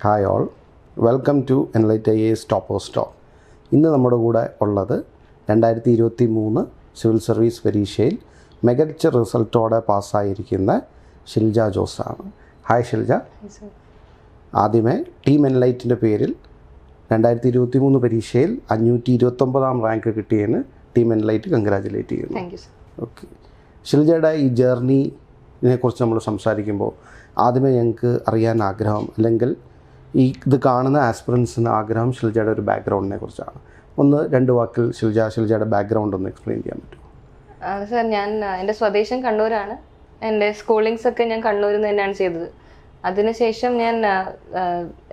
Hi all welcome to Enlight I S top stop ഇന്ന് നമ്മുടെ കൂടെ ഉള്ളത് രണ്ടായിരത്തി ഇരുപത്തി മൂന്ന് സിവിൽ സർവീസ് പരീക്ഷയിൽ മികച്ച റിസൾട്ടോടെ പാസ്സായിരിക്കുന്ന ഷിൽജ ജോസാണ്. ഹായ് ഷിൽജ. ആദ്യമേ ടീം എൻലൈറ്റിന്റെ പേരിൽ രണ്ടായിരത്തി ഇരുപത്തി മൂന്ന് പരീക്ഷയിൽ അഞ്ഞൂറ്റി ഇരുപത്തൊമ്പതാം റാങ്ക് കിട്ടിയതിന് ടീം എൻലൈറ്റ് കൺഗ്രാജുലേറ്റ് ചെയ്യുന്നു ഓക്കെ ഷിൽജയുടെ ഈ ജേർണിനെ കുറിച്ച് നമ്മൾ സംസാരിക്കുമ്പോൾ ആദ്യമേ ഞങ്ങൾക്ക് അറിയാൻ ആഗ്രഹം അല്ലെങ്കിൽ ഈ ഇത് കാണുന്ന ആസ്പിറൻസിന് ആഗ്രഹം ഷിൽജയുടെ ഒരു ബാക്ക്ഗ്രൗണ്ടിനെ കുറിച്ചാണ്. ഒന്ന് രണ്ട് വാക്കിൽ ഷിൽജ ഷിൽജയുടെ ബാക്ക്ഗ്രൗണ്ട് ഒന്ന് എക്സ്പ്ലെയിൻ ചെയ്യാൻ പറ്റുമോ? സർ ഞാൻ എന്റെ സ്വദേശം കണ്ണൂരാണ്. എന്റെ സ്കൂളിങ്സ് ഒക്കെ ഞാൻ കണ്ണൂരിൽ നിന്ന് തന്നെയാണ് ചെയ്തത്. അതിനുശേഷം ഞാൻ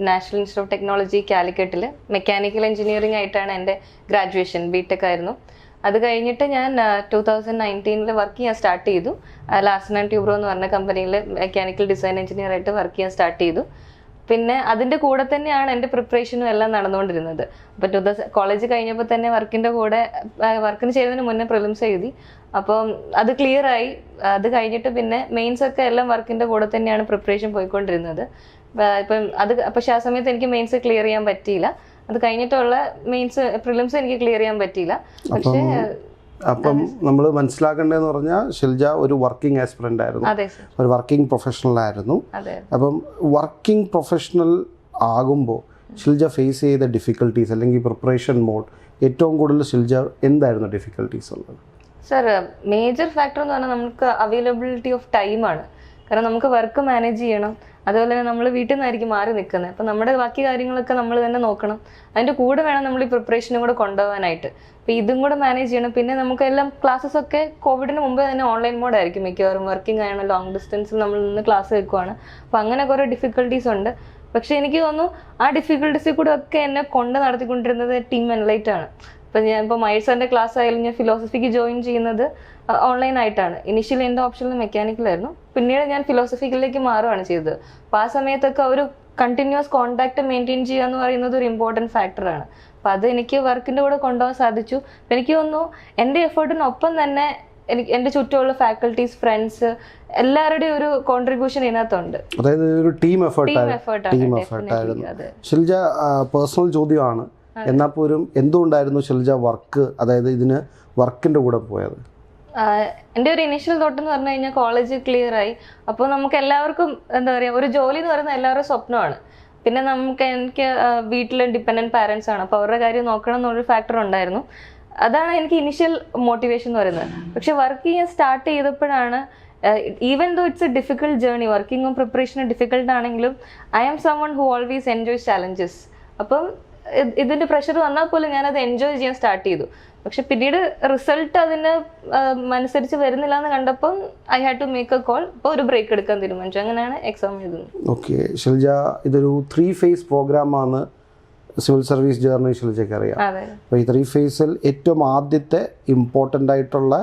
നാഷണൽ ഇൻസ്റ്റിറ്റ്യൂട്ട് ഓഫ് ടെക്നോളജി കാലിക്കറ്റിൽ മെക്കാനിക്കൽ എഞ്ചിനീയറിംഗ് ആയിട്ടാണ് എന്റെ ഗ്രാജുവേഷൻ ബി ടെക് ആയിരുന്നു. അത് കഴിഞ്ഞിട്ട് ഞാൻ ടൂ തൗസൻഡ് നയന്റീനിൽ വർക്ക് ചെയ്യാൻ സ്റ്റാർട്ട് ചെയ്തു. ലാസ്റ്റ് ആൻഡ് ട്യൂബ്രോ എന്ന് പറഞ്ഞ കമ്പനിയിൽ മെക്കാനിക്കൽ ഡിസൈൻ എഞ്ചിനീയർ ആയിട്ട് വർക്ക് ചെയ്യാൻ സ്റ്റാർട്ട് ചെയ്തു. പിന്നെ അതിന്റെ കൂടെ തന്നെയാണ് എന്റെ പ്രിപ്പറേഷനും എല്ലാം നടന്നുകൊണ്ടിരുന്നത്. അപ്പോൾ ടു കോളേജ് കഴിഞ്ഞപ്പോൾ തന്നെ വർക്കിന്റെ കൂടെ വർക്കിന് ചെയ്യുന്നതിന് മുന്നേ പ്രിലിംസ് എഴുതി. അപ്പം അത് ക്ലിയർ ആയി. അത് കഴിഞ്ഞിട്ട് പിന്നെ മെയിൻസ് ഒക്കെ എല്ലാം വർക്കിന്റെ കൂടെ തന്നെയാണ് പ്രിപ്പറേഷൻ പോയിക്കൊണ്ടിരുന്നത്. ഇപ്പം അത് പക്ഷേ ആ സമയത്ത് എനിക്ക് മെയിൻസ് ക്ലിയർ ചെയ്യാൻ പറ്റിയില്ല. അത് കഴിഞ്ഞിട്ടുള്ള മെയിൻസ് പ്രിലിംസ് എനിക്ക് ക്ലിയർ ചെയ്യാൻ പറ്റിയില്ല. പക്ഷേ അപ്പം നമ്മൾ മനസ്സിലാക്കേണ്ടതെന്ന് പറഞ്ഞാൽ ഷിൽജ ഒരു വർക്കിംഗ് ആസ്പിറന്റ് ആയിരുന്നു. ഒരു വർക്കിംഗ് പ്രൊഫഷണൽ ആയിരുന്നു. അപ്പം വർക്കിംഗ് പ്രൊഫഷണൽ ആകുമ്പോൾ ഷിൽജ ഫേസ് ചെയ്ത ഡിഫിക്കൽട്ടീസ് അല്ലെങ്കിൽ പ്രിപ്പറേഷൻ മോഡ് ഏറ്റവും കൂടുതൽ ഷിൽജ എന്തായിരുന്നു ഡിഫിക്കൽട്ടീസ് ഉള്ളത്? സർ മേജർ ഫാക്ടർ എന്ന് പറഞ്ഞാൽ നമുക്ക് അവൈലബിലിറ്റി ഓഫ് ടൈമാണ് കാരണം നമുക്ക് വർക്ക് മാനേജ് ചെയ്യണം. അതുപോലെ തന്നെ നമ്മൾ വീട്ടിൽ നിന്നായിരിക്കും മാറി നിൽക്കുന്നത് അപ്പം നമ്മുടെ ബാക്കി കാര്യങ്ങളൊക്കെ നമ്മൾ തന്നെ നോക്കണം. അതിന്റെ കൂടെ വേണം നമ്മൾ ഈ പ്രിപ്പറേഷനും കൂടെ കൊണ്ടുപോകാനായിട്ട്. അപ്പോൾ ഇതും കൂടെ മാനേജ് ചെയ്യണം. പിന്നെ നമുക്ക് എല്ലാം ക്ലാസ്സസ് ഒക്കെ കോവിഡിന് മുമ്പേ തന്നെ ഓൺലൈൻ മോഡായിരിക്കും മിക്കവാറും വർക്കിംഗ് ആണ് ലോങ് ഡിസ്റ്റൻസിൽ നമ്മൾ നിന്ന് ക്ലാസ് വെക്കുവാണ് അപ്പോൾ അങ്ങനെ കുറേ ഡിഫിക്കൽട്ടീസ് ഉണ്ട്. പക്ഷേ എനിക്ക് തോന്നുന്നു ആ ഡിഫിക്കൽട്ടീസിൽ കൂടെ ഒക്കെ എന്നെ കൊണ്ട് നടത്തിക്കൊണ്ടിരുന്നത് ടീം എൻലൈറ്റ് ആണ്. ഇപ്പം ഞാൻ ഇപ്പോൾ മൈസറിന്റെ ക്ലാസ് ആയാലും ഞാൻ ഫിലോസഫിക്ക് ജോയിൻ ചെയ്യുന്നത് ഓൺലൈൻ ആയിട്ടാണ്. ഇനിഷ്യലി എന്റെ ഓപ്ഷനിൽ മെക്കാനിക്കലായിരുന്നു പിന്നീട് ഞാൻ ഫിലോസഫിക്കലിലേക്ക് മാറുകയാണ് ചെയ്തത്. അപ്പോൾ ആ സമയത്തൊക്കെ ഒരു കണ്ടിന്യൂസ് കോണ്ടാക്ട് മെയിന്റെയിൻ ചെയ്യുക എന്ന് പറയുന്നത് ഒരു ഇമ്പോർട്ടന്റ് ഫാക്ടറാണ് അപ്പം അത് എനിക്ക് വർക്കിന്റെ കൂടെ കൊണ്ടുപോകാൻ സാധിച്ചു. എനിക്ക് തോന്നുന്നു എന്റെ എഫേർട്ടിനൊപ്പം തന്നെ എനിക്ക് എന്റെ ചുറ്റുമുള്ള ഫാക്കൽറ്റീസ് ഫ്രണ്ട്സ് എല്ലാവരുടെയും ഒരു കോൺട്രിബ്യൂഷൻ ഇതിനകത്തുണ്ട്. അതായത് ഒരു ടീം എഫേർട്ട് ടീം. എഫേർട്ടായിരുന്നു ഷിൽജ പേഴ്സണൽ ചോദ്യമാണ്. എന്നാൽ പോലും എന്തുകൊണ്ടായിരുന്നു ശൈലജ വർക്ക് അതായത് ഇതിന് വർക്കിന്റെ കൂടെ പോയത്? എന്റെ ഒരു ഇനീഷ്യൽ തോട്ട് എന്ന് പറഞ്ഞു കഴിഞ്ഞാൽ കോളേജ് ക്ലിയർ ആയി. അപ്പോൾ നമുക്ക് എല്ലാവർക്കും എന്താ പറയുക ഒരു ജോലി എന്ന് പറയുന്നത് എല്ലാവരുടെ സ്വപ്നമാണ്. പിന്നെ നമുക്ക് എനിക്ക് വീട്ടിലെ ഡിപ്പെൻഡന്റ് പാരൻസ് ആണ്. അപ്പോൾ അവരുടെ കാര്യം നോക്കണം എന്നൊരു ഫാക്ടർ ഉണ്ടായിരുന്നു. അതാണ് എനിക്ക് ഇനിഷ്യൽ മോട്ടിവേഷൻ എന്ന് പറയുന്നത്. പക്ഷെ വർക്ക് ചെയ്യാൻ സ്റ്റാർട്ട് ചെയ്തപ്പോഴാണ് even though it's a difficult journey വർക്കിങ്ങും പ്രിപ്പറേഷനും ഡിഫിക്കൽട്ട് ആണെങ്കിലും I am someone who always enjoy challenges അപ്പം ഇതിന്റെ പ്രഷർ വന്നാൽ പോലും അത് എൻജോയ് ചെയ്യാൻ സ്റ്റാർട്ട് ചെയ്തു. പക്ഷെ പിന്നീട് റിസൾട്ട് അതിന് അനുസരിച്ച് വരുന്നില്ല എന്ന് കണ്ടപ്പോൾ I had to make a call ഇപ്പോൾ ഒരു ബ്രേക്ക് എടുക്കാൻ തീരുമാനിച്ചു. അങ്ങനെയാണ് എക്സാം എഴുതുന്നത്. ഓക്കെ ഷിൽജ ഇതൊരു ത്രീ ഫേസ് പ്രോഗ്രാമാണ് സിവിൽ സർവീസ് ജേർണി ഷിൽജയ്ക്ക് അറിയാം. അപ്പോൾ ഈ ത്രീ ഫേസിൽ ഏറ്റവും ആദ്യത്തെ ഇമ്പോർട്ടന്റ് ആയിട്ടുള്ള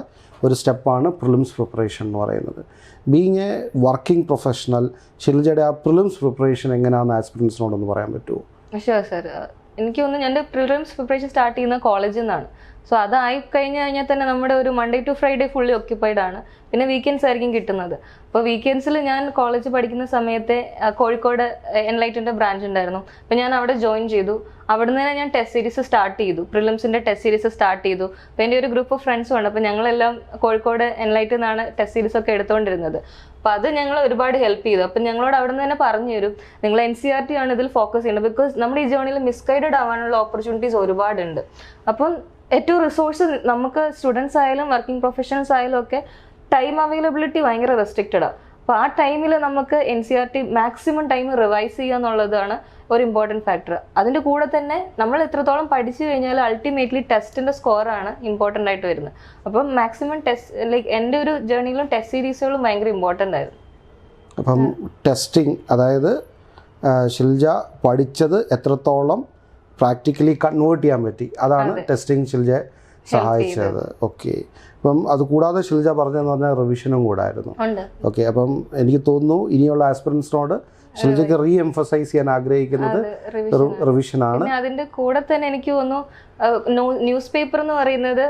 ഒരു സ്റ്റെപ്പാണ് പ്രിലിംസ് പ്രിപ്പറേഷൻ എന്ന് പറയുന്നത്. ബീങ് എ വർക്കിംഗ് പ്രൊഫഷണൽ ഷിൽജയുടെ ആ പ്രിലിംസ് പ്രിപ്പറേഷൻ എങ്ങനെയാണെന്ന് ആസ്പിറൻസിനോടൊന്ന് പറയാൻ പറ്റുമോ? ഷുവർ സർ എനിക്ക് തോന്നുന്നു എന്റെ പ്രിലിംസ് പ്രിപ്പറേഷൻ സ്റ്റാർട്ട് ചെയ്യുന്ന കോളേജിൽ നിന്നാണ് സോ അതായി കഴിഞ്ഞ് കഴിഞ്ഞാൽ തന്നെ നമ്മുടെ ഒരു Monday to Friday fully occupied ആണ്. പിന്നെ വീക്കെൻഡ്സ് ആയിരിക്കും കിട്ടുന്നത്. അപ്പോൾ വീക്കെൻഡ്സിൽ ഞാൻ കോളേജ് പഠിക്കുന്ന സമയത്തെ കോഴിക്കോട് എൻലൈറ്റിന്റെ ബ്രാഞ്ച് ഉണ്ടായിരുന്നു. അപ്പോൾ ഞാൻ അവിടെ ജോയിൻ ചെയ്തു. അവിടെ നിന്ന് ഞാൻ ടെസ്റ്റ് സീരീസ് സ്റ്റാർട്ട് ചെയ്തു. പ്രിലിംസിന്റെ ടെസ്റ്റ് സീരീസ് സ്റ്റാർട്ട് ചെയ്തു. അപ്പോൾ എന്റെ ഒരു ഗ്രൂപ്പ് ഓഫ് ഫ്രണ്ട്സും ഉണ്ട്. അപ്പോൾ ഞങ്ങളെല്ലാം കോഴിക്കോട് എൻലൈറ്റിൽ നിന്നാണ് ടെസ്റ്റ് സീരീസ് ഒക്കെ എടുത്തുകൊണ്ടിരുന്നത് അപ്പോൾ അത് ഞങ്ങൾ ഒരുപാട് ഹെൽപ്പ് ചെയ്തു. അപ്പം ഞങ്ങളോട് അവിടെ നിന്ന് തന്നെ പറഞ്ഞു തരും നിങ്ങൾ എൻ സി ആർ ടി ആണ് ഇതിൽ ഫോക്കസ് ചെയ്യുന്നത് ബിക്കോസ് നമ്മുടെ ഈ ജേണിയിൽ മിസ്ഗൈഡഡ് ആവാനുള്ള ഓപ്പർച്യൂണിറ്റീസ് ഒരുപാടുണ്ട്. അപ്പം ഏറ്റവും റിസോഴ്സ് നമുക്ക് സ്റ്റുഡൻസ് ആയാലും വർക്കിംഗ് പ്രൊഫഷണൽസ് ആയാലും ഒക്കെ ടൈം അവൈലബിലിറ്റി ഭയങ്കര റെസ്ട്രിക്റ്റഡ് ആണ് അപ്പോൾ ആ ടൈമിൽ നമുക്ക് N C R T maximum time revise ചെയ്യുക എന്നുള്ളതാണ് ഒരു ഇമ്പോർട്ടന്റ് ഫാക്ടർ അതിന്റെ കൂടെ തന്നെ നമ്മൾ എത്രത്തോളം പഠിച്ചു കഴിഞ്ഞാൽ അൾട്ടിമേറ്റ്ലി ടെസ്റ്റിന്റെ സ്കോറാണ് ഇമ്പോർട്ടന്റ് ആയിട്ട് വരുന്നത്. അപ്പം മാക്സിമം ടെസ്റ്റ് ലൈക്ക് എന്റെ ഒരു ജേർണിയിലും ടെസ്റ്റ് സീരീസുകളും ഭയങ്കര ഇമ്പോർട്ടന്റ് ആയിരുന്നു. അപ്പം ടെസ്റ്റിംഗ് അതായത് ഷിൽജ പഠിച്ചത് എത്രത്തോളം പ്രാക്ടിക്കലി കൺവേർട്ട് ചെയ്യാൻ പറ്റി. അതാണ് ടെസ്റ്റിംഗ് ഷിൽജയെ സഹായിച്ചത്. ഓക്കെ. അപ്പം അതുകൂടാതെ ഷിൽജ പറഞ്ഞതെന്ന് പറഞ്ഞാൽ റിവിഷനും കൂടായിരുന്നു. ഓക്കെ. അപ്പം എനിക്ക് തോന്നുന്നു ഇനിയുള്ള ആസ്പിറൻസിനോട് ഷിൽജയ്ക്ക് റീ എംഫസൈസ് ചെയ്യാൻ ആഗ്രഹിക്കുന്നത് റിവിഷനാണ് അതിന്റെ കൂടെ തന്നെ എനിക്ക് തോന്നുന്നു ന്യൂസ് പേപ്പർ എന്ന് പറയുന്നത്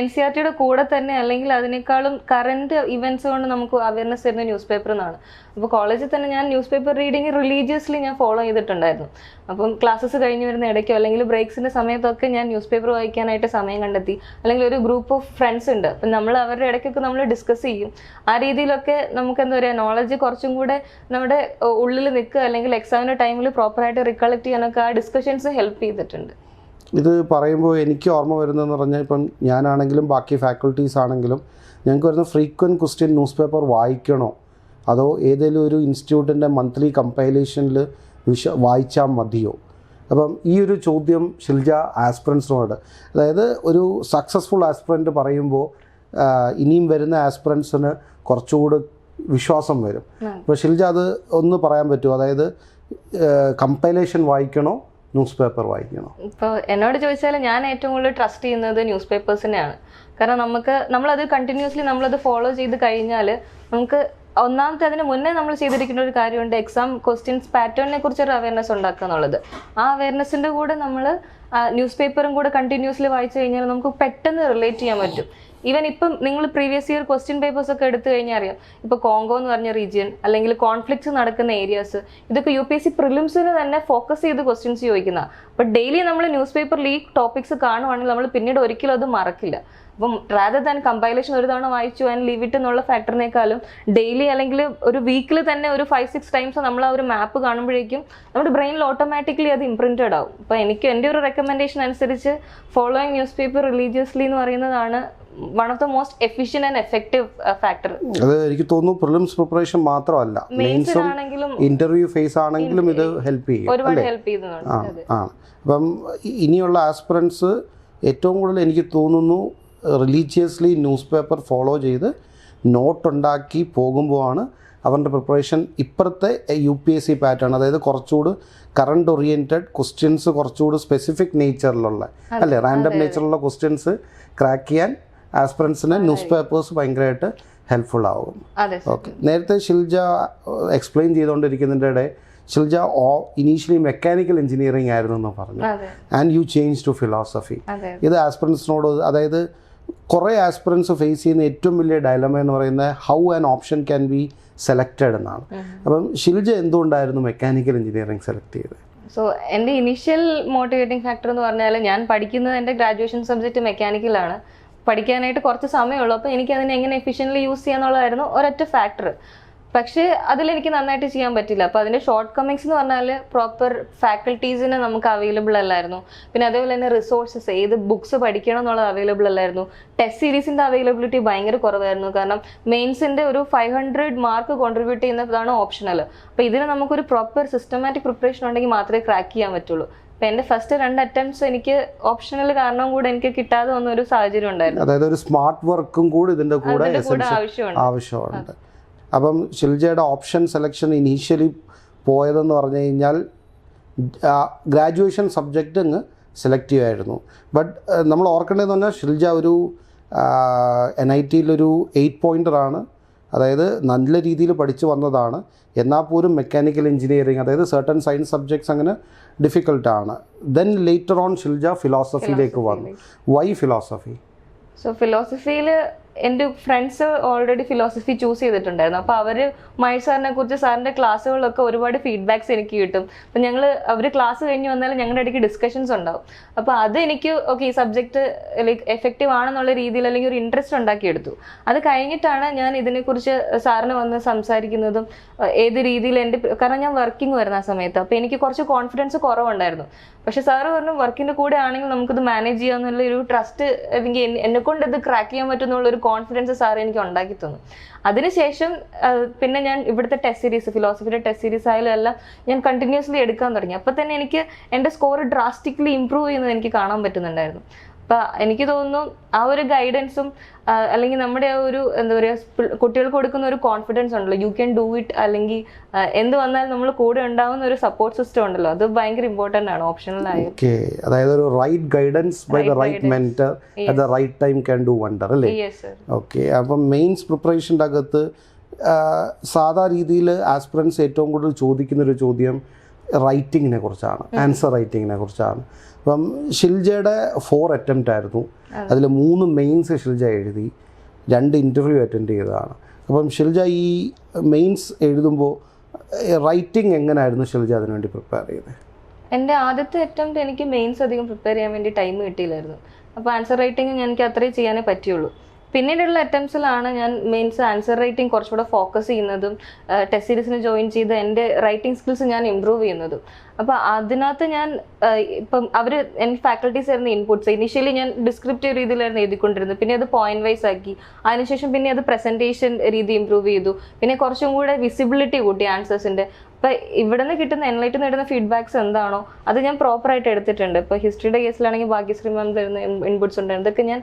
എൻ സി ആർ ടിയുടെ കൂടെ തന്നെ അല്ലെങ്കിൽ അതിനേക്കാളും കറണ്ട് ഇവന്റ്സ് കൊണ്ട് നമുക്ക് അവയർനെസ് തരുന്ന ന്യൂസ് പേപ്പർ എന്നാണ് അപ്പോൾ കോളേജിൽ തന്നെ ഞാൻ ന്യൂസ് പേപ്പർ റീഡിങ് റിലീജിയസ്ലി ഞാൻ ഫോളോ ചെയ്തിട്ടുണ്ടായിരുന്നു. അപ്പം ക്ലാസ്സസ് കഴിഞ്ഞ് വരുന്ന ഇടയ്ക്കോ അല്ലെങ്കിൽ ബ്രേക്സിന്റെ സമയത്തൊക്കെ ഞാൻ ന്യൂസ് പേപ്പർ വായിക്കാനായിട്ട് സമയം കണ്ടെത്തി. അല്ലെങ്കിൽ ഒരു ഗ്രൂപ്പ് ഓഫ് ഫ്രണ്ട്സ് ഉണ്ട്. അപ്പം നമ്മൾ അവരുടെ ഇടയ്ക്കൊക്കെ നമ്മൾ ഡിസ്കസ് ചെയ്യും. ആ രീതിയിലൊക്കെ നമുക്ക് എന്താ പറയുക നോളജ് കുറച്ചും കൂടെ നമ്മുടെ ഉള്ളിൽ നിൽക്കുക അല്ലെങ്കിൽ എക്സാമിന്റെ ടൈമിൽ പ്രോപ്പറായിട്ട് റിക്കളക്ട് ചെയ്യാനൊക്കെ ആ ഡിസ്കഷൻസ് ഹെൽപ്പ് ചെയ്തിട്ടുണ്ട്. ഇത് പറയുമ്പോൾ എനിക്ക് ഓർമ്മ വരുന്നതെന്ന് പറഞ്ഞാൽ ഇപ്പം ഞാനാണെങ്കിലും ബാക്കി ഫാക്കൽറ്റീസ് ആണെങ്കിലും ഞങ്ങൾക്ക് വരുന്ന ഫ്രീക്വന്റ് ക്വസ്റ്റ്യൻ ന്യൂസ് പേപ്പർ വായിക്കണോ? അതോ ഏതെങ്കിലും ഒരു ഇൻസ്റ്റിറ്റ്യൂട്ടിന്റെ മന്ത്ലി കമ്പൈലേഷനിൽ വിശ വായിച്ചാൽ മതിയോ? അപ്പം ഈ ഒരു ചോദ്യം ഷിൽജ ആസ്പിറൻസിനോട് അതായത് ഒരു സക്സസ്ഫുൾ ആസ്പിറന്റ് പറയുമ്പോൾ ഇനിയും വരുന്ന ആസ്പിറൻസിന് കുറച്ചുകൂടെ വിശ്വാസം വരും. അപ്പോൾ ഷിൽജ അത് ഒന്ന് പറയാൻ പറ്റുമോ? അതായത് കമ്പൈലേഷൻ വായിക്കണോ? ന്യൂസ് പേപ്പർ വായിക്കണം? ഇപ്പോൾ എന്നോട് ചോദിച്ചാൽ ഞാൻ ഏറ്റവും കൂടുതൽ ട്രസ്റ്റ് ചെയ്യുന്നത് ന്യൂസ് പേപ്പേഴ്സിനെയാണ് കാരണം നമുക്ക് നമ്മളത് കണ്ടിന്യൂസ്ലി നമ്മളത് ഫോളോ ചെയ്ത് കഴിഞ്ഞാൽ നമുക്ക് ഒന്നാമത്തെ അതിന് മുന്നേ നമ്മൾ ചെയ്തിരിക്കുന്ന ഒരു കാര്യമുണ്ട് എക്സാം ക്വസ്റ്റ്യൻസ് പാറ്റേണിനെ കുറിച്ച് ഒരു അവയർനെസ് ഉണ്ടാക്കുക എന്നുള്ളത്. ആ അവയർനെസ്സിന്റെ കൂടെ നമ്മൾ ന്യൂസ് പേപ്പറും കൂടെ കണ്ടിന്യൂസ്ലി വായിച്ചു കഴിഞ്ഞാൽ നമുക്ക് പെട്ടെന്ന് റിലേറ്റ് ചെയ്യാൻ പറ്റും. ഈവൻ ഇപ്പം നിങ്ങൾ പ്രീവിയസ് ഇയർ ക്വസ്റ്റ്യൻ പേപ്പേഴ്സ് ഒക്കെ എടുത്തു കഴിഞ്ഞാൽ അറിയാം. ഇപ്പോൾ കോങ്കോ എന്ന് പറഞ്ഞ റീജിയൻ അല്ലെങ്കിൽ കോൺഫ്ലിക്ട്സ് നടക്കുന്ന ഏരിയാസ് ഇതൊക്കെ യു പി എസ് സി പ്രിലിംസിന് തന്നെ ഫോക്കസ് ചെയ്ത് ക്വസ്റ്റ്യൻസ് ചോദിക്കുന്ന. അപ്പോൾ ഡെയിലി നമ്മൾ ന്യൂസ് പേപ്പറിൽ ഈ ടോപ്പിക്സ് കാണുവാണെങ്കിൽ നമ്മൾ പിന്നീട് ഒരിക്കലും അത് മറക്കില്ല. അപ്പം റാദർ ദാൻ കമ്പൈലേഷൻ ഒരു തവണ വായിച്ചു ആൻഡ് ലീവ് ഇറ്റ് എന്നുള്ള ഫാക്ടറിനേക്കാളും ഡെയിലി അല്ലെങ്കിൽ ഒരു വീക്കിൽ തന്നെ ഒരു ഫൈവ് സിക്സ് ടൈംസ് നമ്മൾ ആ ഒരു മാപ്പ് കാണുമ്പോഴേക്കും നമ്മുടെ ബ്രെയിനിൽ ഓട്ടോമാറ്റിക്കലി അത് ഇംപ്രിന്റഡ് ആവും. അപ്പോൾ എനിക്ക് എന്റെ ഒരു റെക്കമെൻഡേഷൻ അനുസരിച്ച് ഫോളോയിങ് ന്യൂസ് പേപ്പർ റിലീജിയസ്ലി എന്ന് പറയുന്നതാണ് one of the most efficient and effective factor അത് എനിക്ക് തോന്നുന്നു പ്രിലിംസ് പ്രിപ്പറേഷൻ മാത്രമല്ല. മെയിൻസും ഇന്റർവ്യൂ ഫേസ് ആണെങ്കിലും ഇത് ഹെൽപ്പ് ചെയ്യും ഒരുപാട് ഹെൽപ്പ് ചെയ്യുന്നുണ്ട് അപ്പം ഇനിയുള്ള ആസ്പിറൻസ് ഏറ്റവും കൂടുതൽ എനിക്ക് തോന്നുന്നു റിലീജിയസ്ലി ന്യൂസ് പേപ്പർ ഫോളോ ചെയ്ത് നോട്ട് ഉണ്ടാക്കി പോകുമ്പോഴാണ് അവരുടെ പ്രിപ്പറേഷൻ ഇപ്പുറത്തെ U P S C pattern അതായത് കുറച്ചുകൂടി കറണ്ട് ഓറിയന്റഡ് ക്വസ്റ്റ്യൻസ് കുറച്ചുകൂടി സ്പെസിഫിക് നേച്ചറിലുള്ള അല്ലേ? റാൻഡം നേച്ചറിലുള്ള ക്വസ്റ്റ്യൻസ് ക്രാക്ക് ചെയ്യാൻ ആസ്പിറൻസിന് ന്യൂസ് പേപ്പേഴ്സ് ഭയങ്കരമായിട്ട് ഹെൽപ്ഫുൾ ആവും. ഓക്കെ നേരത്തെ ഷിൽജ എക്സ്പ്ലെയിൻ ചെയ്തുകൊണ്ടിരിക്കുന്നതിന്റെ ഇടെ ഷിൽജ ഓ ഇനീഷ്യലി മെക്കാനിക്കൽ എഞ്ചിനീയറിംഗ് ആയിരുന്നു എന്ന് പറഞ്ഞു. And you change to philosophy ഇത് ആസ്പിറൻസിനോട് അതായത് കുറേ ആസ്പിറൻസ് ഫേസ് ചെയ്യുന്ന ഏറ്റവും വലിയ ഡയലമ എന്ന് പറയുന്നത് how an option can be selected എന്നാണ്. അപ്പം ഷിൽജ എന്തുകൊണ്ടായിരുന്നു മെക്കാനിക്കൽ എഞ്ചിനീയറിംഗ് സെലക്ട് ചെയ്തത്? സോ എന്റെ ഇനീഷ്യൽ മോട്ടിവേറ്റിംഗ് ഫാക്ടർ എന്ന് പറഞ്ഞാൽ ഞാൻ പഠിക്കുന്നത് എന്റെ ഗ്രാജുവേഷൻ സബ്ജക്റ്റ് മെക്കാനിക്കലാണ് പഠിക്കാനായിട്ട് കുറച്ച് സമയമുള്ളൂ. അപ്പോൾ എനിക്ക് അതിനെ എങ്ങനെ എഫിഷ്യന്റ്ലി യൂസ് ചെയ്യാന്നുള്ളതായിരുന്നു ഒരൊറ്റ ഫാക്ടർ പക്ഷേ അതിലെനിക്ക് നന്നായിട്ട് ചെയ്യാൻ പറ്റില്ല. അപ്പോൾ അതിന്റെ ഷോർട്ട് കമ്മിങ്സ് എന്ന് പറഞ്ഞാൽ പ്രോപ്പർ ഫാക്കൽറ്റീസിന് നമുക്ക് അവൈലബിൾ അല്ലായിരുന്നു. പിന്നെ അതേപോലെ തന്നെ റിസോഴ്സസ് ഏത് ബുക്സ് പഠിക്കണം എന്നുള്ളത് അവൈലബിൾ അല്ലായിരുന്നു. ടെസ്റ്റ് സീരീസിന്റെ അവൈലബിലിറ്റി ഭയങ്കര കുറവായിരുന്നു. കാരണം മെയിൻസിന്റെ ഒരു ഫൈവ് ഹൺഡ്രഡ് മാർക്ക് കോൺട്രിബ്യൂട്ട് ചെയ്യുന്നതാണ് ഓപ്ഷണൽ അപ്പോൾ ഇതിന് നമുക്കൊരു പ്രോപ്പർ സിസ്റ്റമാറ്റിക് പ്രിപ്പറേഷൻ ഉണ്ടെങ്കിൽ മാത്രമേ ക്രാക്ക് ചെയ്യാൻ പറ്റുള്ളൂ. അപ്പം എന്റെ ഫസ്റ്റ് രണ്ട് അറ്റംപ്റ്റ്സ് എനിക്ക് ഓപ്ഷണൽ കാരണം കൂടെ എനിക്ക് കിട്ടാതെ വന്ന ഒരു സാഹചര്യം ഉണ്ടായിരുന്നു. അതായത് ഒരു സ്മാർട്ട് വർക്കും കൂടി ഇതിന്റെ കൂടെ ആവശ്യമുണ്ട്. ആവശ്യമുണ്ട്. അപ്പം ഷിൽജയുടെ ഓപ്ഷൻ സെലക്ഷൻ ഇനീഷ്യലി പോയതെന്ന് പറഞ്ഞു കഴിഞ്ഞാൽ ഗ്രാജുവേഷൻ സബ്ജക്റ്റ് അങ്ങ് സെലക്ട് ചെയ്യുമായിരുന്നു. ബട്ട് നമ്മൾ ഓർക്കേണ്ടതെന്ന് പറഞ്ഞാൽ ഷിൽജ ഒരു എൻ ഐ ടിയിലൊരു എയ്റ്റ് പോയിന്ററാണ് അതായത് നല്ല രീതിയിൽ പഠിച്ചു വന്നതാണ്. എന്നാൽ പോലും മെക്കാനിക്കൽ എഞ്ചിനീയറിങ് അതായത് സർട്ടൺ സയൻസ് സബ്ജക്ട്സ് അങ്ങനെ ഡിഫിക്കൽട്ടാണ് ദെൻ ലേറ്റർ ഓൺ ഷിൽജ ഫിലോസഫിയിലേക്ക് വന്നു. വൈ ഫിലോസഫി സോ ഫിലോസഫിയിൽ എന്റെ ഫ്രണ്ട്സ് ഓൾറെഡി ഫിലോസഫി ചൂസ് ചെയ്തിട്ടുണ്ടായിരുന്നു. അപ്പോൾ അവർ മഹേഷ് സാറിനെ കുറിച്ച് സാറിന്റെ ക്ലാസ്സുകളിലൊക്കെ ഒരുപാട് ഫീഡ്ബാക്സ് എനിക്ക് കിട്ടും. അപ്പം ഞങ്ങൾ അവർ ക്ലാസ് കഴിഞ്ഞ് വന്നാൽ ഞങ്ങളുടെ ഇടയ്ക്ക് ഡിസ്കഷൻസ് ഉണ്ടാവും. അപ്പോൾ അത് എനിക്ക് ഓക്കെ ഈ സബ്ജക്റ്റ് ലൈക്ക് എഫക്റ്റീവ് ആണെന്നുള്ള രീതിയിൽ അല്ലെങ്കിൽ ഒരു ഇൻട്രസ്റ്റ് ഉണ്ടാക്കിയെടുത്തു അത് കഴിഞ്ഞിട്ടാണ് ഞാൻ ഇതിനെക്കുറിച്ച് സാറിന് വന്ന് സംസാരിക്കുന്നതും ഏത് രീതിയിൽ എന്റെ കാരണം ഞാൻ വർക്കിംഗ് വരുന്ന ആ സമയത്ത്. അപ്പോൾ എനിക്ക് കുറച്ച് കോൺഫിഡൻസ് കുറവുണ്ടായിരുന്നു. പക്ഷെ സാറ് പറഞ്ഞു വർക്കിന്റെ കൂടെ ആണെങ്കിൽ നമുക്കിത് മാനേജ് ചെയ്യാന്നുള്ള ഒരു ട്രസ്റ്റ് അല്ലെങ്കിൽ എന്നെ- കൊണ്ട് ഇത് ക്രാക്ക് ചെയ്യാൻ പറ്റുന്നുള്ള ഒരു കോൺഫിഡൻസ് സാർ എനിക്ക് ഉണ്ടാക്കി തന്നു. അതിനുശേഷം പിന്നെ ഞാൻ ഇവിടുത്തെ ടെസ്റ്റ് സീരീസ് ഫിലോസഫിയുടെ ടെസ്റ്റ് സീരീസ് ആയാലും എല്ലാം ഞാൻ കണ്ടിന്യൂസ്ലി എടുക്കാൻ തുടങ്ങി. അപ്പോൾ തന്നെ എനിക്ക് എന്റെ സ്കോർ ഡ്രാസ്റ്റിക്കലി ഇമ്പ്രൂവ് ചെയ്യുന്നത് എനിക്ക് കാണാൻ പറ്റുന്നുണ്ടായിരുന്നു. അപ്പം എനിക്ക് തോന്നുന്നു ആ ഒരു ഗൈഡൻസും അല്ലെങ്കിൽ നമ്മുടെ ആ ഒരു എന്താ പറയുക കുട്ടികൾക്ക് കൊടുക്കുന്ന ഒരു കോൺഫിഡൻസ് ഉണ്ടല്ലോ. യു ക്യാൻ ഡൂ ഇറ്റ് അല്ലെങ്കിൽ എന്ത് വന്നാലും നമ്മൾ കൂടെ ഉണ്ടാവുന്ന ഒരു സപ്പോർട്ട് സിസ്റ്റം ഉണ്ടല്ലോ. അത് ഭയങ്കര ഇമ്പോർട്ടന്റ് ആണ് ഓപ്ഷണൽ ഓക്കെ അതായത് ഒരു right guidance by the right mentor at the right time can do wonder അല്ലേ? ഓക്കെ അപ്പം മെയിൻസ് പ്രിപ്പറേഷന്റെ അകത്ത് സാധാ രീതിയിൽ ആസ്പിറൻസ് ഏറ്റവും കൂടുതൽ ചോദിക്കുന്നൊരു ചോദ്യം റൈറ്റിങ്ങിനെ കുറിച്ചാണ് ആൻസർ റൈറ്റിങ്ങിനെ കുറിച്ചാണ്. അപ്പം ഷിൽജയുടെ ഫോർ അറ്റംപ്റ്റ് ആയിരുന്നു. അതിൽ മൂന്ന് മെയിൻസ് ഷിൽജ എഴുതി രണ്ട് ഇന്റർവ്യൂ അറ്റൻഡ് ചെയ്തതാണ്. അപ്പം ഷിൽജ ഈ മെയിൻസ് എഴുതുമ്പോൾ റൈറ്റിംഗ് എങ്ങനെയായിരുന്നു ഷിൽജ അതിനുവേണ്ടി പ്രിപ്പയർ ചെയ്തത് എന്റെ ആദ്യത്തെ അറ്റംപ്റ്റ് എനിക്ക് മെയിൻസ് അധികം പ്രിപ്പയർ ചെയ്യാൻ വേണ്ടി ടൈം കിട്ടിയില്ലായിരുന്നു. അപ്പോൾ ആൻസർ റൈറ്റിംഗ് എനിക്ക് അത്രേ ചെയ്യാനേ പറ്റുള്ളൂ പിന്നീടുള്ള അറ്റംപ്റ്റ്സിലാണ് ഞാൻ മീൻസ് ആൻസർ റൈറ്റിംഗ് കുറച്ചുകൂടെ ഫോക്കസ് ചെയ്യുന്നതും ടെസ്റ്റ് സീരീസിന് ജോയിൻ ചെയ്ത് എന്റെ റൈറ്റിംഗ് സ്കിൽസ് ഞാൻ ഇമ്പ്രൂവ് ചെയ്യുന്നതും. അപ്പോൾ അതിനകത്ത് ഞാൻ ഇപ്പം അവർ എന്റെ ഫാക്കൽറ്റീസ് ആയിരുന്ന ഇൻപുട്സ് ഇനിഷ്യലി ഞാൻ ഡിസ്ക്രിപ്റ്റീവ് രീതിയിലായിരുന്നു എഴുതിക്കൊണ്ടിരുന്നത്. പിന്നെ അത് പോയിന്റ് വൈസ് ആക്കി. അതിനുശേഷം പിന്നെ അത് പ്രസന്റേഷൻ രീതി ഇമ്പ്രൂവ് ചെയ്തു. പിന്നെ കുറച്ചും കൂടെ വിസിബിലിറ്റി കൂട്ടി ആൻസേഴ്സിന്റെ അപ്പോൾ ഇവിടെ നിന്ന് കിട്ടുന്ന എൻലൈറ്റ് നേടുന്ന ഫീഡ്ബാക്സ് എന്താണോ അത് ഞാൻ പ്രോപ്പർ ആയിട്ട് എടുത്തിട്ടുണ്ട്. ഇപ്പോൾ ഹിസ്റ്ററിയുടെ കേസിലാണെങ്കിൽ ഭാഗ്യശ്രീ മാം തരുന്ന ഇൻപുട്സ് ഉണ്ട്. അതൊക്കെ ഞാൻ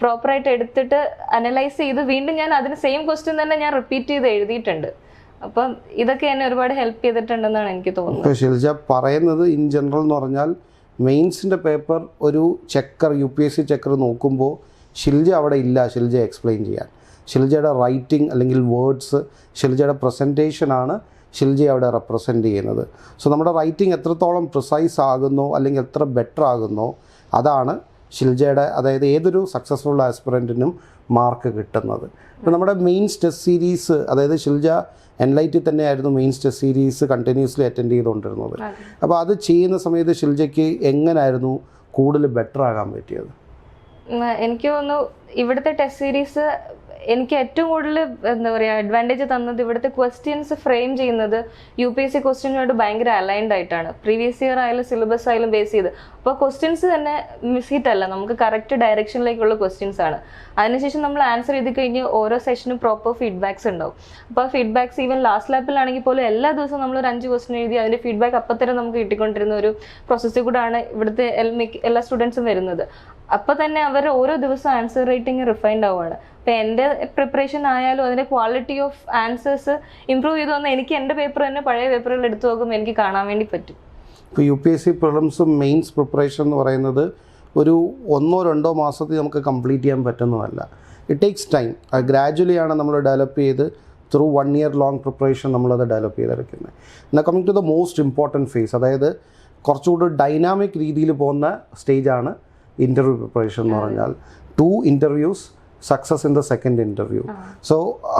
പ്രോപ്പർ ആയിട്ട് എടുത്തിട്ട് അനലൈസ് ചെയ്ത് വീണ്ടും ഞാൻ അതിന് സെയിം ക്വസ്റ്റ്യൻ തന്നെ ഞാൻ റിപ്പീറ്റ് ചെയ്ത് എഴുതിയിട്ടുണ്ട്. അപ്പം ഇതൊക്കെ എന്നെ ഒരുപാട് ഹെൽപ്പ് ചെയ്തിട്ടുണ്ടെന്നാണ് എനിക്ക് തോന്നുന്നത്. ശിൽജ പറയുന്നത് ഇൻ ജനറൽ എന്ന് പറഞ്ഞാൽ മെയിൻസിന്റെ പേപ്പർ ഒരു checker U P S C checker നോക്കുമ്പോൾ ഷിൽജ അവിടെ ഇല്ല ഷിൽജ എക്സ്പ്ലെയിൻ ചെയ്യാൻ. ഷിൽജയുടെ റൈറ്റിംഗ് അല്ലെങ്കിൽ വേർഡ്സ് ഷിൽജയുടെ പ്രസന്റേഷനാണ് ഷിൽജയെ അവിടെ റെപ്രസെന്റ് ചെയ്യുന്നത്. സോ നമ്മുടെ റൈറ്റിംഗ് എത്രത്തോളം പ്രിസൈസ് ആകുന്നോ അല്ലെങ്കിൽ എത്ര ബെറ്റർ ആകുന്നോ അതാണ് ഷിൽജയുടെ അതായത് ഏതൊരു സക്സസ്ഫുൾ ആസ്പിറന്റിനും മാർക്ക് കിട്ടുന്നത്. ഇപ്പോൾ നമ്മുടെ മെയിൻ ടെസ്റ്റ് സീരീസ് അതായത് ഷിൽജ എൻലൈറ്റിൽ തന്നെയായിരുന്നു main test series continuously attend ചെയ്തുകൊണ്ടിരുന്നത്. അപ്പോൾ അത് ചെയ്യുന്ന സമയത്ത് ഷിൽജയ്ക്ക് എങ്ങനെയായിരുന്നു കൂടുതൽ ബെറ്റർ ആകാൻ പറ്റിയത്? എനിക്ക് തോന്നുന്നു ഇവിടുത്തെ ടെസ്റ്റ് സീരീസ് എനിക്ക് ഏറ്റവും കൂടുതൽ എന്താ പറയുക അഡ്വാന്റേജ് തന്നത് ഇവിടുത്തെ ക്വസ്റ്റ്യൻസ് ഫ്രെയിം ചെയ്യുന്നത് യു പി എസ് സി ക്വസ്റ്റ്യനുമായിട്ട് ഭയങ്കര അലൈൻഡ് ആയിട്ടാണ്. പ്രീവിയസ് ഇയർ ആയാലും സിലബസ് ആയാലും ബേസ് ചെയ്ത്. അപ്പോൾ ക്വസ്റ്റ്യൻസ് തന്നെ മിസ്ഹിറ്റ് അല്ല നമുക്ക് കറക്റ്റ് ഡയറക്ഷനിലേക്കുള്ള ക്വസ്റ്റ്യൻസ് ആണ്. അതിനുശേഷം നമ്മൾ ആൻസർ ചെയ്ത് കഴിഞ്ഞ് ഓരോ സെഷനും പ്രോപ്പർ ഫീഡ്ബാക്സ് ഉണ്ടാവും. അപ്പോൾ ഫീഡ്ബാക്സ് ഈവൻ ലാസ്റ്റ് ലാപ്പിലാണെങ്കിൽ പോലും എല്ലാ ദിവസവും നമ്മൾ ഒരു അഞ്ച് ക്വസ്റ്റ്യൻ എഴുതി അതിന്റെ ഫീഡ്ബാക്ക് അപ്പം തന്നെ നമുക്ക് കിട്ടിക്കൊണ്ടിരുന്ന ഒരു പ്രോസസ്സിൽ കൂടാണ് ഇവിടുത്തെ എല്ലാ സ്റ്റുഡൻസും വരുന്നത്. അപ്പോൾ തന്നെ അവർ ഓരോ ദിവസം ആൻസർ റേറ്റിംഗ് റിഫൈൻഡ് ആവുകയാണ് അപ്പോൾ എന്റെ പ്രിപ്പറേഷൻ ആയാലും അതിന്റെ ക്വാളിറ്റി ഓഫ് ആൻസേഴ്സ് ഇമ്പ്രൂവ് ചെയ്തു എനിക്ക് എന്റെ പേപ്പർ തന്നെ പഴയ പേപ്പറുകൾ എടുത്തു നോക്കുമ്പോൾ എനിക്ക് കാണാൻ വേണ്ടി പറ്റും. ഇപ്പോൾ യു പി എസ് സി പ്രിലിംസും മെയിൻസ് പ്രിപ്പറേഷൻ എന്ന് പറയുന്നത് ഒരു ഒന്നോ രണ്ടോ മാസത്തിൽ നമുക്ക് കംപ്ലീറ്റ് ചെയ്യാൻ പറ്റുന്നതല്ല. ഇറ്റ് ടേക്സ് ടൈം അത് ഗ്രാജുവലി ആണ് നമ്മൾ ഡെവലപ്പ് ചെയ്ത് through one year long preparation നമ്മളത് ഡെവലപ്പ് ചെയ്തെടുക്കുന്നത്. എന്നാൽ coming to the most important phase അതായത് കുറച്ചുകൂടി ഡൈനാമിക് രീതിയിൽ പോകുന്ന സ്റ്റേജാണ് ഇന്റർവ്യൂ പ്രിപ്പറേഷൻ എന്ന് പറഞ്ഞാൽ. Two interviews success in the second interview so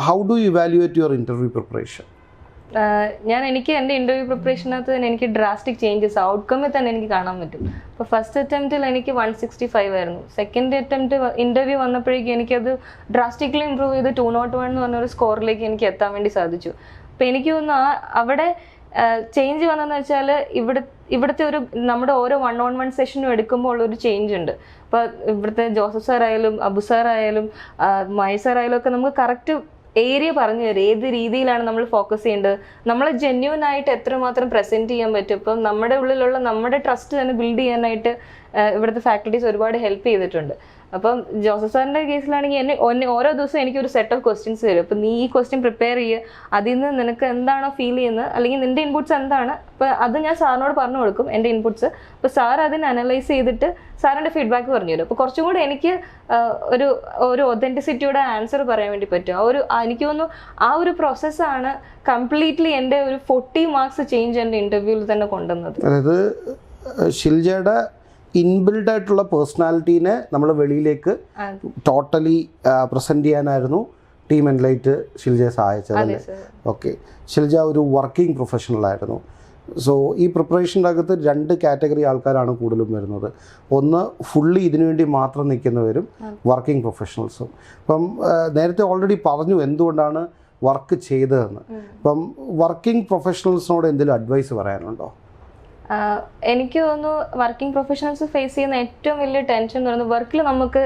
how do you evaluate your interview preparation ഞാൻ എനിക്ക് എന്റെ ഇന്റർവ്യൂ പ്രിപ്പറേഷനകത്ത് തന്നെ എനിക്ക് ഡ്രാസ്റ്റിക് ചേഞ്ചസ് ഔട്ട്കമ്മിൽ തന്നെ എനിക്ക് കാണാൻ പറ്റും. അപ്പോൾ ഫസ്റ്റ് അറ്റംപ്റ്റിൽ എനിക്ക് വൺ സിക്സ്റ്റി ഫൈവ് ആയിരുന്നു സെക്കൻഡ് അറ്റംപ്റ്റ് ഇന്റർവ്യൂ വന്നപ്പോഴേക്കും എനിക്കത് ഡ്രാസ്റ്റിക്കലി ഇമ്പ്രൂവ് ചെയ്ത് ടു നോട്ട് വൺ എന്ന് പറഞ്ഞൊരു സ്കോറിലേക്ക് എനിക്ക് എത്താൻ വേണ്ടി സാധിച്ചു. അപ്പോൾ എനിക്ക് തോന്നുന്നു ആ അവിടെ ചേഞ്ച് വന്നതെന്ന് വെച്ചാൽ ഇവിടെ ഇവിടുത്തെ ഒരു നമ്മുടെ ഓരോ വൺ ഓൺ വൺ സെഷനും എടുക്കുമ്പോൾ ഉള്ളൊരു ചേഞ്ച് ഉണ്ട്. അപ്പോൾ ഇവിടുത്തെ ജോസഫ് സാർ ആയാലും അബു സാർ ആയാലും മായ സാർ ആയാലും ഒക്കെ നമുക്ക് കറക്റ്റ് ഏരിയ പറഞ്ഞു തരും. ഏത് രീതിയിലാണ് നമ്മൾ ഫോക്കസ് ചെയ്യേണ്ടത്? നമ്മളെ ജെന്യൂൻ ആയിട്ട് എത്രമാത്രം പ്രസന്റ് ചെയ്യാൻ പറ്റും? ഇപ്പം നമ്മുടെ ഉള്ളിലുള്ള നമ്മുടെ ട്രസ്റ്റ് തന്നെ ബിൽഡ് ചെയ്യാനായിട്ട് ഇവിടുത്തെ ഫാക്കൽറ്റീസ് ഒരുപാട് ഹെൽപ്പ് ചെയ്തിട്ടുണ്ട്. അപ്പം ജോസഫ് സാറിന്റെ കേസിലാണെങ്കിൽ എന്നെ ഒന്നെ ഓരോ ദിവസവും എനിക്കൊരു സെറ്റ് ഓഫ് ക്വസ്റ്റ്യൻസ് വരും. അപ്പം നീ ഈ ക്വസ്റ്റ്യൻ പ്രിപ്പയർ ചെയ്യുക അതിൽ നിന്ന് നിനക്ക് എന്താണോ ഫീൽ ചെയ്യുന്നത് അല്ലെങ്കിൽ നിന്റെ ഇൻപുട്സ് എന്താണ് അപ്പം അത് ഞാൻ സാറിനോട് പറഞ്ഞു കൊടുക്കും എന്റെ ഇൻപുട്സ് അപ്പോൾ സാർ അതിന് അനലൈസ് ചെയ്തിട്ട് സാറിന്റെ ഫീഡ്ബാക്ക് പറഞ്ഞു തരും. അപ്പോൾ കുറച്ചും കൂടെ എനിക്ക് ഒരു ഒരു ഒതന്റിസിറ്റിയുടെ ആൻസർ പറയാൻ വേണ്ടി പറ്റും. ആ ഒരു എനിക്ക് തോന്നുന്നു ആ ഒരു പ്രോസസ്സാണ് കംപ്ലീറ്റ്ലി എന്റെ ഒരു ഫോർട്ടി മാർക്സ് ചേഞ്ച് എന്റെ ഇന്റർവ്യൂവിൽ തന്നെ കൊണ്ടുവന്നത്. അതായത് ഷിൽജയുടെ ഇൻബിൽഡ് ആയിട്ടുള്ള പേഴ്സണാലിറ്റീനെ നമ്മൾ വെളിയിലേക്ക്. ടോട്ടലി പ്രസന്റ് ചെയ്യാനായിരുന്നു ടീം എൻലൈറ്റ് ഷിൽജയെ സഹായിച്ചത് അല്ലേ? ഓക്കെ. ഷിൽജ ഒരു വർക്കിംഗ് പ്രൊഫഷണൽ ആയിരുന്നു സോ ഈ പ്രിപ്പറേഷന്റെ അകത്ത് രണ്ട് കാറ്റഗറി ആൾക്കാരാണ് കൂടുതലും വരുന്നത്. ഒന്ന് ഫുള്ളി ഇതിനുവേണ്ടി മാത്രം നിൽക്കുന്നവരും വർക്കിംഗ് പ്രൊഫഷണൽസും. അപ്പം നേരത്തെ ഓൾറെഡി പറഞ്ഞു എന്തുകൊണ്ടാണ് വർക്ക് ചെയ്തതെന്ന്. അപ്പം വർക്കിംഗ് പ്രൊഫഷണൽസിനോട് എന്തെങ്കിലും അഡ്വൈസ് പറയാനുണ്ടോ? എനിക്ക് തോന്നുന്നു വർക്കിംഗ് പ്രൊഫഷണൽസ് ഫേസ് ചെയ്യുന്ന ഏറ്റവും വലിയ ടെൻഷൻ എന്ന് പറയുന്നത് വർക്കിൽ നമുക്ക്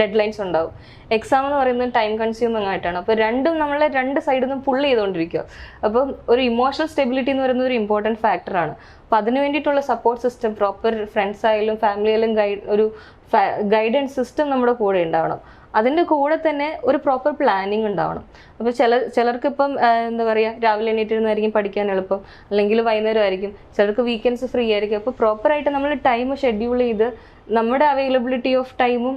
ഡെഡ് ലൈൻസ് ഉണ്ടാവും. എക്സാം എന്ന് പറയുന്നത് ടൈം കൺസ്യൂമിങ് ആയിട്ടാണ്. അപ്പോൾ രണ്ടും നമ്മളെ രണ്ട് സൈഡിൽ നിന്നും പുള്ള് ചെയ്തുകൊണ്ടിരിക്കുക. അപ്പം ഒരു ഇമോഷണൽ സ്റ്റെബിലിറ്റി എന്ന് പറയുന്നത് ഒരു ഇമ്പോർട്ടന്റ് ഫാക്ടറാണ് അപ്പോൾ അതിന് വേണ്ടിയിട്ടുള്ള സപ്പോർട്ട് സിസ്റ്റം പ്രോപ്പർ ഫ്രണ്ട്സ് ആയാലും ഫാമിലി ആയാലും ഗൈഡ് ഒരു ഗൈഡൻസ് സിസ്റ്റം നമ്മുടെ കൂടെ ഉണ്ടാവണം. അതിന്റെ കൂടെ തന്നെ ഒരു പ്രോപ്പർ പ്ലാനിങ് ഉണ്ടാവണം. അപ്പോൾ ചില ചിലർക്ക് ഇപ്പം എന്താ പറയുക രാവിലെ എണീറ്റിരുന്നായിരിക്കും പഠിക്കാൻ എളുപ്പം. അല്ലെങ്കിൽ വൈകുന്നേരം ആയിരിക്കും ചിലർക്ക് വീക്കെൻഡ്സ് ഫ്രീ ആയിരിക്കും. അപ്പോൾ പ്രോപ്പറായിട്ട് നമ്മൾ ടൈം ഷെഡ്യൂൾ ചെയ്ത് നമ്മുടെ അവൈലബിലിറ്റി ഓഫ് ടൈമും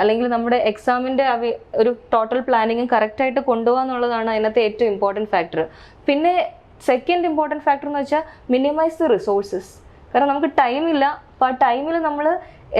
അല്ലെങ്കിൽ നമ്മുടെ എക്സാമിന്റെ അവൈ ഒരു ടോട്ടൽ പ്ലാനിങ്ങും കറക്റ്റായിട്ട് കൊണ്ടുപോകുക എന്നുള്ളതാണ് അതിനകത്ത് ഏറ്റവും ഇമ്പോർട്ടന്റ് ഫാക്ടർ പിന്നെ സെക്കൻഡ് ഇമ്പോർട്ടന്റ് ഫാക്ടർ എന്ന് വെച്ചാൽ മിനിമൈസ് ദ റിസോഴ്സസ് കാരണം നമുക്ക് ടൈമില്ല അപ്പോൾ ആ ടൈമിൽ നമ്മൾ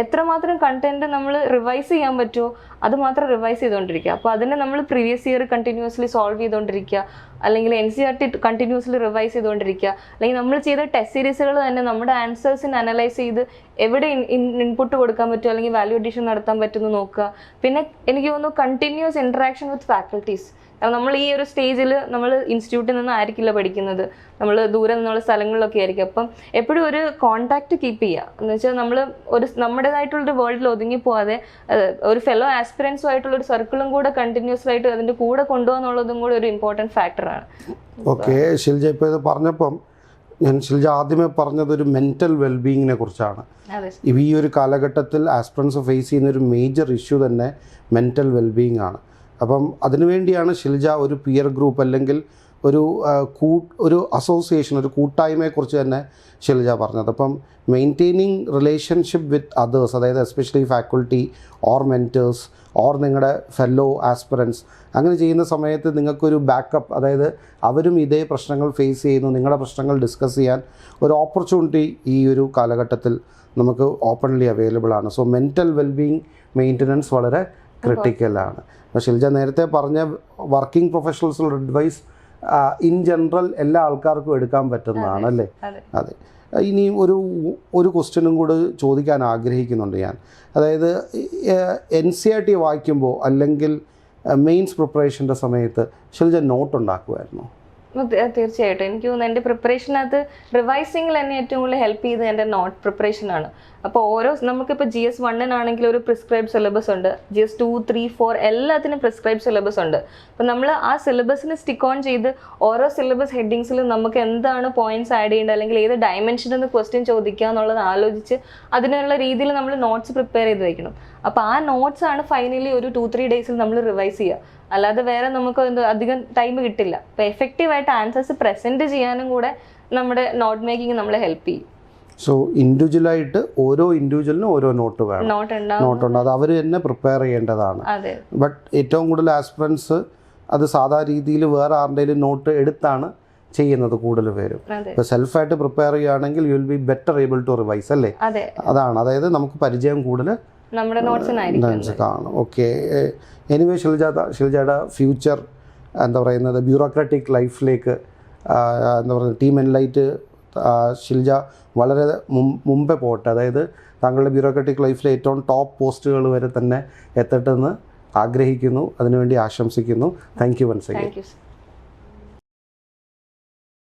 എത്രമാത്രം കണ്ടന്റ് നമ്മൾ റിവൈസ് ചെയ്യാൻ പറ്റുമോ അത് മാത്രം റിവൈസ് ചെയ്തുകൊണ്ടിരിക്കുക. അപ്പോൾ അതിനെ നമ്മൾ പ്രീവിയസ് ഇയർ കണ്ടിന്യൂസ്ലി സോൾവ് ചെയ്തുകൊണ്ടിരിക്കുക. അല്ലെങ്കിൽ N C R T continuously revise ചെയ്തുകൊണ്ടിരിക്കുക. അല്ലെങ്കിൽ നമ്മൾ ചെയ്ത ടെസ്റ്റ് സീരീസുകൾ തന്നെ നമ്മുടെ ആൻസേഴ്സിന് അനലൈസ് ചെയ്ത് എവിടെ ഇൻപുട്ട് കൊടുക്കാൻ പറ്റുമോ അല്ലെങ്കിൽ വാല്യൂ അഡീഷൻ നടത്താൻ പറ്റുമെന്ന് നോക്കുക. പിന്നെ എനിക്ക് തോന്നുന്നു കണ്ടിന്യൂസ് ഇൻട്രാക്ഷൻ വിത്ത് ഫാക്കൽറ്റീസ് കാരണം നമ്മൾ ഈ ഒരു സ്റ്റേജിൽ നമ്മൾ ഇൻസ്റ്റിറ്റ്യൂട്ടിൽ നിന്ന് ആയിരിക്കില്ല പഠിക്കുന്നത്. നമ്മൾ ദൂരെ നിന്നുള്ള സ്ഥലങ്ങളിലൊക്കെ ആയിരിക്കും. അപ്പം എപ്പോഴും ഒരു കോണ്ടാക്ട് കീപ്പ് ചെയ്യുക. എന്ന് വെച്ചാൽ നമ്മൾ ഒരു നമ്മുടേതായിട്ടുള്ളൊരു വേൾഡിൽ ഒതുങ്ങി പോവാതെ ഒരു ഫെലോ ആസ്പിറൻസും ആയിട്ടുള്ള ഒരു സർക്കിളും കൂടെ കണ്ടിന്യൂസ് ആയിട്ട് അതിന്റെ കൂടെ കൊണ്ടുപോകാന്നുള്ളതും കൂടെ ഒരു ഇമ്പോർട്ടന്റ് ഫാക്ടറാണ് ഓക്കെ ഷിൽജ ഇപ്പോൾ ഇത് പറഞ്ഞപ്പം ഞാൻ ശിൽജ ആദ്യമേ പറഞ്ഞത് ഒരു മെന്റൽ വെൽബീയിങ്ങിനെ കുറിച്ചാണ്. ഈ ഒരു കാലഘട്ടത്തിൽ ആസ്പിറൻസ് ഫേസ് ചെയ്യുന്ന ഒരു മേജർ ഇഷ്യൂ തന്നെ മെന്റൽ വെൽബീയിങ് ആണ്. അപ്പം അതിനുവേണ്ടിയാണ് ഷിൽജ ഒരു പിയർ ഗ്രൂപ്പ് അല്ലെങ്കിൽ ഒരു കൂ ഒരു അസോസിയേഷൻ ഒരു കൂട്ടായ്മയെക്കുറിച്ച് തന്നെ ഷിൽജ പറഞ്ഞത്. അപ്പം മെയിന്റെയിനിങ് റിലേഷൻഷിപ്പ് വിത്ത് അതേഴ്സ് അതായത് especially faculty or mentors or നിങ്ങളുടെ ഫെല്ലോ ആസ്പിറൻസ് അങ്ങനെ ചെയ്യുന്ന സമയത്ത് നിങ്ങൾക്കൊരു ബാക്കപ്പ് അതായത് അവരും ഇതേ പ്രശ്നങ്ങൾ ഫേസ് ചെയ്യുന്നു നിങ്ങളുടെ പ്രശ്നങ്ങൾ ഡിസ്കസ് ചെയ്യാൻ ഒരു ഓപ്പർച്യൂണിറ്റി ഈ ഒരു കാലഘട്ടത്തിൽ നമുക്ക് ഓപ്പൺലി അവൈലബിൾ ആണ്. സോ മെന്റൽ വെൽബീങ് മെയിന്റനൻസ് വളരെ ക്രിട്ടിക്കലാണ് അപ്പോൾ ഷിൽജ നേരത്തെ പറഞ്ഞ വർക്കിംഗ് പ്രൊഫഷണൽസിനുള്ള അഡ്വൈസ് ഇൻ ജനറൽ എല്ലാ ആൾക്കാർക്കും എടുക്കാൻ പറ്റുന്നതാണ് അല്ലേ? അതെ. ഇനി ഒരു ഒരു ക്വസ്റ്റ്യനും കൂടെ ചോദിക്കാൻ ആഗ്രഹിക്കുന്നുണ്ട് ഞാൻ. അതായത് എൻ സി ആർ ടി വായിക്കുമ്പോൾ അല്ലെങ്കിൽ മെയിൻസ് പ്രിപ്പറേഷന്റെ സമയത്ത് ഷിൽജ നോട്ട് ഉണ്ടാക്കുമായിരുന്നു? തീർച്ചയായിട്ടും. എനിക്ക് തോന്നുന്നു എന്റെ പ്രിപ്പറേഷനകത്ത് റിവൈസിങ്ങിൽ എന്നെ ഏറ്റവും കൂടുതൽ ഹെൽപ്പ് ചെയ്ത് എന്റെ നോട്ട് പ്രിപ്പറേഷനാണ് അപ്പോൾ ഓരോ നമുക്കിപ്പോൾ ജി എസ് വണ്ണിനാണെങ്കിൽ ഒരു പ്രിസ്ക്രൈബ് സിലബസ് ഉണ്ട്. G S two three four എല്ലാത്തിനും പ്രിസ്ക്രൈബ് സിലബസ് ഉണ്ട്. അപ്പോൾ നമ്മൾ ആ സിലബസിന് സ്റ്റിക്ക് ഓൺ ചെയ്ത് ഓരോ സിലബസ് ഹെഡിങ്സിലും നമുക്ക് എന്താണ് പോയിന്റ്സ് ആഡ് ചെയ്യേണ്ടത് അല്ലെങ്കിൽ ഏത് ഡയമെൻഷനിൽ നിന്ന് ക്വസ്റ്റ്യൻ ചോദിക്കുക എന്നുള്ളത് ആലോചിച്ച് അതിനുള്ള രീതിയിൽ നമ്മൾ നോട്ട്സ് പ്രിപ്പയർ ചെയ്ത് വയ്ക്കണം അപ്പോൾ ആ നോട്ട്സ് ആണ് ഫൈനലി ഒരു ടു ത്രീ ഡേയ്സിൽ നമ്മൾ റിവൈസ് ചെയ്യുക. അല്ലാതെ വേറെ നമുക്ക് എന്ത് അധികം ടൈം കിട്ടില്ല. അപ്പോൾ എഫക്റ്റീവായിട്ട് ആൻസേഴ്സ് പ്രസന്റ് ചെയ്യാനും കൂടെ നമ്മുടെ നോട്ട് മേക്കിംഗ് നമ്മളെ ഹെൽപ്പ് ചെയ്യും. സോ ഇൻഡിവിജ്വൽ ആയിട്ട് ഓരോ ഇൻഡിവിജ്വലിനും ഓരോ നോട്ട് വേണം. നോട്ട് ഉണ്ട്. അത് അവർ തന്നെ പ്രിപ്പയർ ചെയ്യേണ്ടതാണ്. ബട്ട് ഏറ്റവും കൂടുതൽ ആസ്പിറൻസ് അത് സാധാ രീതിയിൽ വേറെ ആരുടെയും നോട്ട് എടുത്താണ് ചെയ്യുന്നത് കൂടുതൽ പേരും. ഇപ്പൊ സെൽഫായിട്ട് പ്രിപ്പയർ ചെയ്യുകയാണെങ്കിൽ you will be better able to revise അല്ലേ? അതെ. അതാണ്. അതായത് നമുക്ക് പരിചയം കൂടുതൽ നമ്മുടെ നോട്ട്സിനായിരിക്കും കാണും. ഓക്കെ എനിവേ ഷിൽജ ഷിൽജയുടെ ഫ്യൂച്ചർ എന്താ പറയുന്നത് ബ്യൂറോക്രാറ്റിക് ലൈഫിലേക്ക് എന്താ പറയുക ടീം എൻലൈറ്റ് ഷിൽജ വളരെ മുമ്പേ പോട്ടെ അതായത് താങ്കളുടെ ബ്യൂറോക്രാറ്റിക് ലൈഫിലെ ഏറ്റവും ടോപ്പ് പോസ്റ്റുകൾ വരെ തന്നെ എത്തട്ടെന്ന് ആഗ്രഹിക്കുന്നു. അതിനുവേണ്ടി ആശംസിക്കുന്നു. Thank you once again